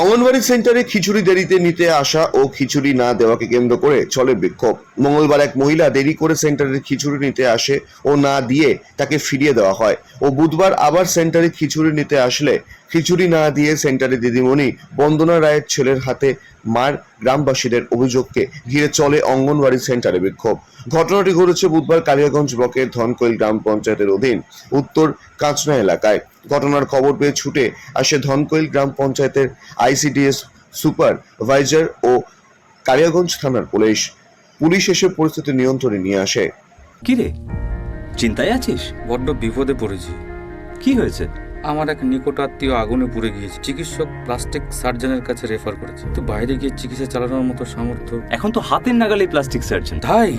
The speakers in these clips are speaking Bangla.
অঙ্গনবাড়ি সেন্টারে খিচুড়ি দেরিতে নিতে আসা ও খিচুড়ি না দেওয়াকে কেন্দ্র করে চলে বিক্ষোভ। মঙ্গলবার এক মহিলা দেরি করে সেন্টারে খিচুড়ি নিতে আসে ও না দিয়ে তাকে ফিরিয়ে দেওয়া হয়। ও বুধবার আবার সেন্টারে খিচুড়ি নিতে আসলে খিচুড়ি না দিয়ে সেন্টারে দিদিমণি বন্দনা রায়ের ছেলের হাতে মার গ্রামবাসীদের অভিযোগকে ঘিরে চলে অঙ্গনবাড়ি সেন্টারে বিক্ষোভ। ঘটনাটি ঘটেছে বুধবার কালিয়াগঞ্জ ব্লকের ধনকৈল গ্রাম পঞ্চায়েতের অধীন উত্তর কাঁচনা এলাকায়। ঘটনার খবর পেয়ে ছুটে আসে ধনকৈল গ্রাম পঞ্চায়েতের আইসিডিএস সুপারভাইজার ও কালিয়াগঞ্জ থানার পুলিশ। পুলিশ এসে পরিস্থিতি নিয়ন্ত্রণে নিয়ে আসে। কি রে? চিন্তায় আছিস? বড্ড বিপদে পড়েছি। কি হয়েছে? আমার এক নিকট আত্মীয় আগুনে পুড়ে গিয়েছে। চিকিৎসক প্লাস্টিক সার্জনের কাছে রেফার করেছে। তো বাইরে গিয়ে চিকিৎসা চালানোর মতো সামর্থ্য এখন তো হাতের নাগালে প্লাস্টিক সার্জন। তাই?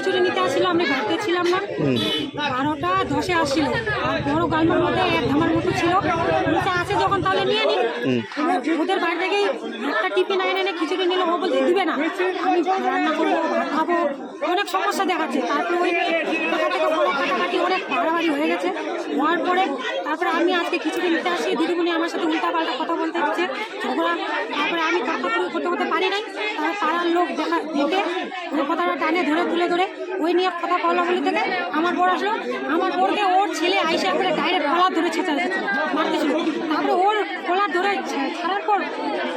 খিচুড়ি নিতে আসছিল আমি বাড়িতে ছিলাম না। বারোটা ধসে আসছিল। আর বড় গালমার মধ্যে এক ধামার মতো ছিল। নিচে আছে যখন তাহলে নিয়ে নি। ওদের বাড়ি থেকেই একটা টিফিন এনে এনে খিচুড়ি নিলে ও বলতে দিবে না। আমি রান্না করব ভাত খাব। অনেক সমস্যা দেখাচ্ছে। তারপরে ওই কোথা থেকে বড় কাটাকাটি বাড়াবাড়ি হয়ে গেছে। হওয়ার পরে তারপরে আমি আজকে খিচুড়ি নিতে আসি। দিদিমণি আমার সাথে উল্টা পাল্টা কথা বলতে হচ্ছে ঝগড়া, তারপরে আমি কথা করতে করতে পারি নাই। তারপর পাড়ার লোক দেখা, দেখে ওই কথাটা টানে ধরে তুলে ধরে ওই নিয়ে কথা বলা বলে থেকে আমার বড় আসলো। আমার বোরকে ওর ছেলে আইসা করে ডাইরেক্ট কলার ধরে ছেঁচা মারতেছিল তারপরে ওর কলার ধরে ছাড়ার পর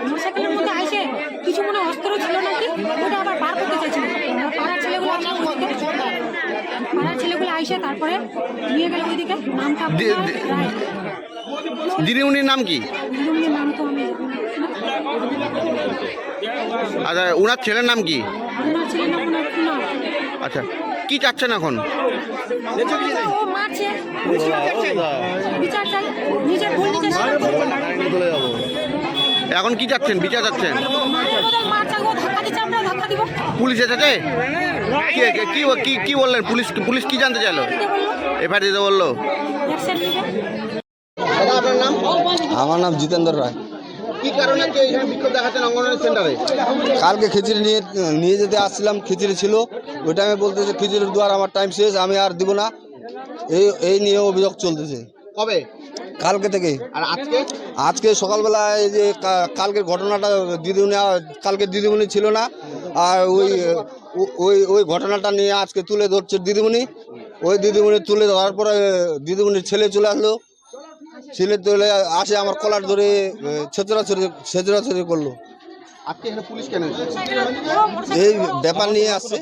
মোটরসাইকেলের মধ্যে আইসে কিছু মনে হয় অস্ত্র ছিল নাকি ওটা আবার বার করতে চাইছিল আমার পাড়ার ছেলেগুলো আছে ওইদিকে পাড়ার ছেলেগুলো আইসে তারপরে নিয়ে গেল ওইদিকে। নামটা। দিদিমণির নাম কি? দিদিমণির নাম তো আমি আচ্ছা ওনার ছেলের নাম কি? ওনার ছেলের নাম ওনার কুনাল। আচ্ছা কি চাচ্ছেন এখন। এখন কি চাচ্ছেন? বিচার চাচ্ছেন? পুলিশ এসেছে? কে কে- কি কি কি বললেন? পুলিশ পুলিশ কি জানতে চাইলো? এফআইআর দিতে বলল? আপনার নাম? আমার নাম জিতেন্দ্র রায়। কি কারণে বিক্ষোভ দেখাচ্ছেন অঙ্গনওয়াড়ি সেন্টারে? কালকে খিচুড়ি নিয়ে নিয়ে যেতে আসছিলাম খিচুড়ি ছিল। ওই টাইমে বলতেছে খিচুড়ির দুয়ার আমার টাইম শেষ আমি আর দিব না। এই এই নিয়ে অভিযোগ চলতেছে। কবে? কালকে থেকে। আর আজকে? আজকে সকালবেলা এই যে কালকের ঘটনাটা দিদিমণি কালকে দিদিমণি ছিল না। আর ওই ওই ওই ঘটনাটা নিয়ে আজকে তুলে ধরছে দিদিমণি। ওই দিদিমণি তুলে ধরার পরে দিদিমণির ছেলে চলে আসলো। ছেলে তুলে আসে আমার কলার ধরে ছেচড়া ছড়ি ছেচড়া ছড়ি করল? এই ব্যাপার নিয়ে আসছে।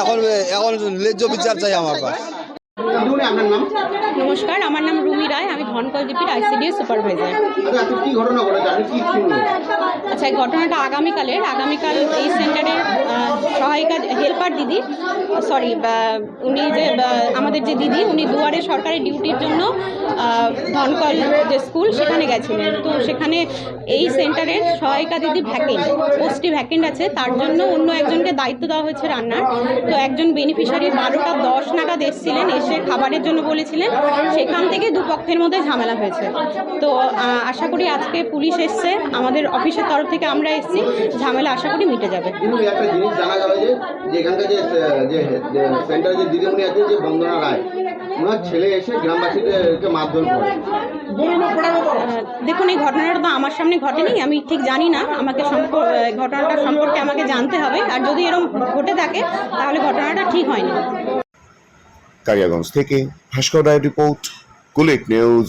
এখন এখন এখন বিচার চাই আমার কাছে। নমস্কার আমার নাম রুমি রায় আমি ধনকল জিপির আইসিডিএস সুপারভাইজার। আচ্ছা আচ্ছা এই ঘটনাটা আগামীকালের আগামীকাল এই সেন্টারের সহায়িকা হেল্পার দিদি সরি উনি যে আমাদের যে দিদি উনি দুয়ারে সরকারি ডিউটির জন্য ধনকল যে স্কুল সেখানে গেছিলেন। তো সেখানে এই সেন্টারের সহায়িকা দিদি ভ্যাকেন্ট পোস্টটি ভ্যাকেন্ট আছে, তার জন্য অন্য একজনকে দায়িত্ব দেওয়া হয়েছে রান্নার। তো একজন বেনিফিশিয়ারি বারোটা দশ নাগাদ এসেছিলেন, এসে খাবারের জন্য বলেছিলেন, সেখান থেকে দুপক্ষের মধ্যে ঝামেলা হয়েছে। তো আশা করি আজকে পুলিশ এসছে, আমাদের অফিসের তরফ থেকে আমরা এসেছি, ঝামেলা আশা করি মিটে যাবে। একটা জিনিস জানা গেল যে যে যে দিদিমণি আছে যে বন্দনা রায় ওনার ছেলে এসে গ্রামবাসীদেরকে মারধর করে। দেখুন এই ঘটনাটা তো আমার সামনে ঘটেনি আমি ঠিক জানি না। আমাকে ঘটনাটা সম্পর্কে আমাকে জানতে হবে। আর যদি এরকম ঘটে থাকে তাহলে ঘটনাটা ঠিক হয়নি। কালিয়াগঞ্জ থেকে ভাস্কর রায় রিপোর্ট কুলেট নিউজ